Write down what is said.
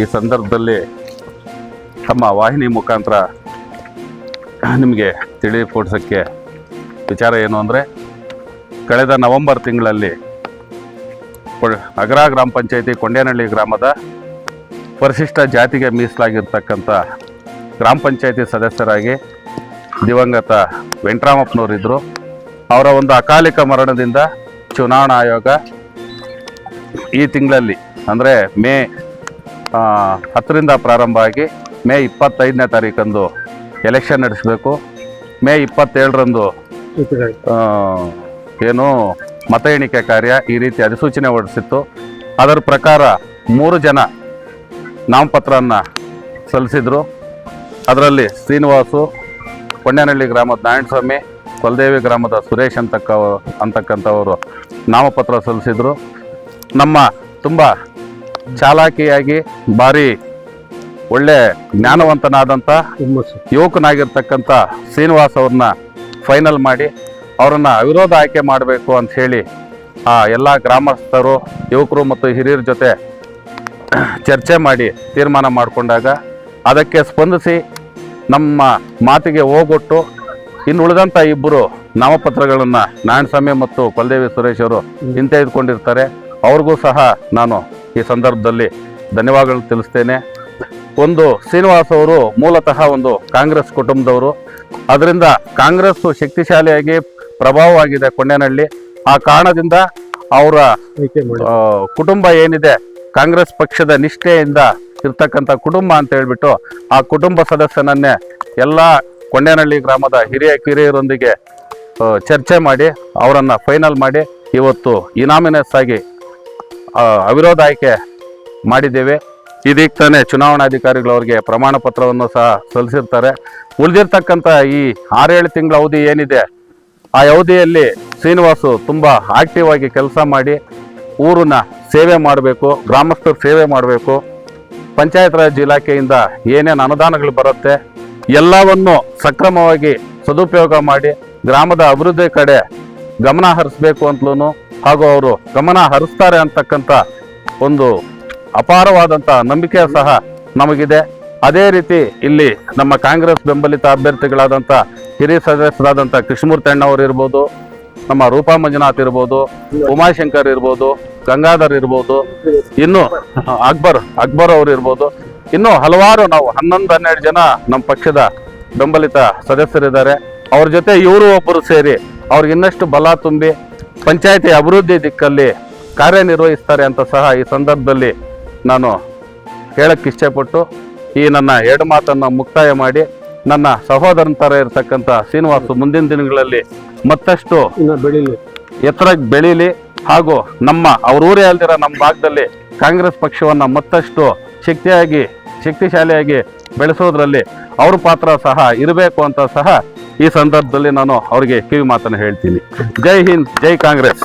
ಈ ಸಂದರ್ಭದಲ್ಲಿ ತಮ್ಮ ವಾಹಿನಿ ಮುಖಾಂತರ ನಿಮಗೆ ತಿಳಿಕೊಡ್ಸೋಕ್ಕೆ ವಿಚಾರ ಏನು ಅಂದರೆ, ಕಳೆದ ನವೆಂಬರ್ ತಿಂಗಳಲ್ಲಿ ಅಗ್ರ ಗ್ರಾಮ ಪಂಚಾಯತಿ ಕೊಂಡೇನಹಳ್ಳಿ ಗ್ರಾಮದ ಪರಿಶಿಷ್ಟ ಜಾತಿಗೆ ಮೀಸಲಾಗಿರ್ತಕ್ಕಂಥ ಗ್ರಾಮ ಪಂಚಾಯತಿ ಸದಸ್ಯರಾಗಿ ದಿವಂಗತ ವೆಂಕಟರಾಮಪ್ಪನವರಿದ್ದರು ಅವರ ಒಂದು ಅಕಾಲಿಕ ಮರಣದಿಂದ ಚುನಾವಣಾ ಆಯೋಗ ಈ ತಿಂಗಳಲ್ಲಿ, ಅಂದರೆ ಮೇ ಹತ್ತರಿಂದ ಪ್ರಾರಂಭ ಆಗಿ ಮೇ ಇಪ್ಪತ್ತೈದನೇ ತಾರೀಕಂದು ಎಲೆಕ್ಷನ್ ನಡೆಸಬೇಕು. ಮೇ ಇಪ್ಪತ್ತೇಳರಂದು ಏನು ಮತ ಎಣಿಕೆ ಕಾರ್ಯ ಈ ರೀತಿ ಅಧಿಸೂಚನೆ ಹೊರಡಿಸಿತ್ತು. ಅದರ ಪ್ರಕಾರ ಮೂರು ಜನ ನಾಮಪತ್ರವನ್ನು ಸಲ್ಲಿಸಿದರು. ಅದರಲ್ಲಿ ಶ್ರೀನಿವಾಸು ಕೊಂಡೇನಹಳ್ಳಿ ಗ್ರಾಮದ ನಾರಾಯಣಸ್ವಾಮಿ, ಕೊಲದೇವಿ ಗ್ರಾಮದ ಸುರೇಶ್ ಅಂತಕ್ಕ ಅಂತಕ್ಕಂಥವರು ನಾಮಪತ್ರ ಸಲ್ಲಿಸಿದರು. ನಮ್ಮ ತುಂಬ ಚಾಲಾಕಿಯಾಗಿ ಭಾರಿ ಒಳ್ಳೆ ಜ್ಞಾನವಂತನಾದಂಥ ಯುವಕನಾಗಿರ್ತಕ್ಕಂಥ ಶ್ರೀನಿವಾಸ್ ಅವ್ರನ್ನ ಫೈನಲ್ ಮಾಡಿ ಅವರನ್ನು ಅವಿರೋಧ ಆಯ್ಕೆ ಮಾಡಬೇಕು ಅಂತ ಹೇಳಿ ಆ ಎಲ್ಲ ಗ್ರಾಮಸ್ಥರು, ಯುವಕರು ಮತ್ತು ಹಿರಿಯರ ಜೊತೆ ಚರ್ಚೆ ಮಾಡಿ ತೀರ್ಮಾನ ಮಾಡಿಕೊಂಡಾಗ ಅದಕ್ಕೆ ಸ್ಪಂದಿಸಿ ನಮ್ಮ ಮಾತಿಗೆ ಹೋಗೊಟ್ಟು ಇನ್ನು ಉಳಿದಂಥ ಇಬ್ಬರು ನಾಮಪತ್ರಗಳನ್ನು ನಾರಾಯಣಸ್ವಾಮಿ ಮತ್ತು ಕೊಲ್ದೇವಿ ಸುರೇಶ್ ಅವರು ಹಿಂತೆಗೆದುಕೊಂಡಿರ್ತಾರೆ. ಅವ್ರಿಗೂ ಸಹ ನಾನು ಈ ಸಂದರ್ಭದಲ್ಲಿ ಧನ್ಯವಾದಗಳು ತಿಳಿಸ್ತೇನೆ. ಒಂದು ಶ್ರೀನಿವಾಸ್ ಅವರು ಮೂಲತಃ ಒಂದು ಕಾಂಗ್ರೆಸ್ ಕುಟುಂಬದವರು. ಅದರಿಂದ ಕಾಂಗ್ರೆಸ್ ಶಕ್ತಿಶಾಲಿಯಾಗಿ ಪ್ರಭಾವವಾಗಿದೆ ಕೊಂಡೇನಹಳ್ಳಿ ಆ ಕಾರಣದಿಂದ ಅವರ ಕುಟುಂಬ ಏನಿದೆ ಕಾಂಗ್ರೆಸ್ ಪಕ್ಷದ ನಿಷ್ಠೆಯಿಂದ ಇರ್ತಕ್ಕಂಥ ಕುಟುಂಬ ಅಂತ ಹೇಳ್ಬಿಟ್ಟು ಆ ಕುಟುಂಬ ಸದಸ್ಯನನ್ನೇ ಎಲ್ಲ ಕೊಂಡೇನಹಳ್ಳಿ ಗ್ರಾಮದ ಹಿರಿಯ ಕಿರಿಯರೊಂದಿಗೆ ಚರ್ಚೆ ಮಾಡಿ ಅವರನ್ನು ಫೈನಲ್ ಮಾಡಿ ಇವತ್ತು ಇನಾಮಿನಸ್ ಆಗಿ ಅವಿರೋಧ ಆಯ್ಕೆ ಮಾಡಿದ್ದೇವೆ. ಇದೀಗ ತಾನೇ ಚುನಾವಣಾಧಿಕಾರಿಗಳು ಅವರಿಗೆ ಪ್ರಮಾಣ ಪತ್ರವನ್ನು ಸಹ ಸಲ್ಲಿಸಿರ್ತಾರೆ. ಉಳಿದಿರ್ತಕ್ಕಂಥ ಈ ಆರೇಳು ತಿಂಗಳ ಅವಧಿ ಏನಿದೆ, ಆ ಅವಧಿಯಲ್ಲಿ ಶ್ರೀನಿವಾಸು ತುಂಬ ಆಕ್ಟಿವ್ ಆಗಿ ಕೆಲಸ ಮಾಡಿ ಊರನ್ನ ಸೇವೆ ಮಾಡಬೇಕು, ಗ್ರಾಮಸ್ಥರ ಸೇವೆ ಮಾಡಬೇಕು. ಪಂಚಾಯತ್ ರಾಜ್ ಇಲಾಖೆಯಿಂದ ಏನೇನು ಅನುದಾನಗಳು ಬರುತ್ತೆ, ಎಲ್ಲವನ್ನು ಸಕ್ರಮವಾಗಿ ಸದುಪಯೋಗ ಮಾಡಿ ಗ್ರಾಮದ ಅಭಿವೃದ್ಧಿ ಕಡೆ ಗಮನ ಹರಿಸ್ಬೇಕು ಅಂತಲೂ ಹಾಗೂ ಅವರು ಗಮನ ಹರಿಸ್ತಾರೆ ಅಂತಕ್ಕಂಥ ಒಂದು ಅಪಾರವಾದಂಥ ನಂಬಿಕೆ ಸಹ ನಮಗಿದೆ. ಅದೇ ರೀತಿ ಇಲ್ಲಿ ನಮ್ಮ ಕಾಂಗ್ರೆಸ್ ಬೆಂಬಲಿತ ಅಭ್ಯರ್ಥಿಗಳಾದಂಥ ಹಿರಿಯ ಸದಸ್ಯರಾದಂಥ ಕೃಷ್ಣಮೂರ್ತಿ ಅಣ್ಣವರು ಇರ್ಬೋದು, ನಮ್ಮ ರೂಪಾ ಮಂಜುನಾಥ್ ಇರ್ಬೋದು, ಉಮಾಶಂಕರ್ ಇರ್ಬೋದು, ಗಂಗಾಧರ್ ಇರ್ಬೋದು, ಇನ್ನು ಅಕ್ಬರ್ ಅಕ್ಬರ್ ಅವರು ಇರ್ಬೋದು. ಇನ್ನು ಹಲವಾರು ನಾವು ಹನ್ನೊಂದು, ಹನ್ನೆರಡು ಜನ ನಮ್ಮ ಪಕ್ಷದ ಬೆಂಬಲಿತ ಸದಸ್ಯರಿದ್ದಾರೆ. ಅವ್ರ ಜೊತೆ ಇವರು ಒಬ್ಬರು ಸೇರಿ ಅವ್ರಿಗೆ ಇನ್ನಷ್ಟು ಬಲ ತುಂಬಿ ಪಂಚಾಯತಿ ಅಭಿವೃದ್ಧಿ ದಿಕ್ಕಲ್ಲಿ ಕಾರ್ಯನಿರ್ವಹಿಸ್ತಾರೆ ಅಂತ ಸಹ ಈ ಸಂದರ್ಭದಲ್ಲಿ ನಾನು ಹೇಳಕ್ಕೆ ಇಷ್ಟಪಟ್ಟು ಈ ನನ್ನ ಎರಡು ಮಾತನ್ನು ಮುಕ್ತಾಯ ಮಾಡಿ ನನ್ನ ಸಹೋದರನ ಥರ ಇರತಕ್ಕಂಥ ಶ್ರೀನಿವಾಸು ಮುಂದಿನ ದಿನಗಳಲ್ಲಿ ಮತ್ತಷ್ಟು ಬೆಳೀಲಿ. ಎತ್ತರಕ್ಕೆ ಬೆಳೀಲಿ ಹಾಗೂ ನಮ್ಮ ಅವ್ರ ಊರೇ ಅಲ್ದಿರೋ ನಮ್ಮ ಭಾಗದಲ್ಲಿ ಕಾಂಗ್ರೆಸ್ ಪಕ್ಷವನ್ನು ಮತ್ತಷ್ಟು ಶಕ್ತಿಯಾಗಿ ಶಕ್ತಿಶಾಲಿಯಾಗಿ ಬೆಳೆಸೋದ್ರಲ್ಲಿ ಅವ್ರ ಪಾತ್ರ ಸಹ ಇರಬೇಕು ಅಂತ ಸಹ ಈ ಸಂದರ್ಭದಲ್ಲಿ ನಾನು ಅವರಿಗೆ ಕಿವಿ ಮಾತನ್ನು ಹೇಳ್ತೀನಿ. ಜೈ ಹಿಂದ್ ಜೈ ಕಾಂಗ್ರೆಸ್.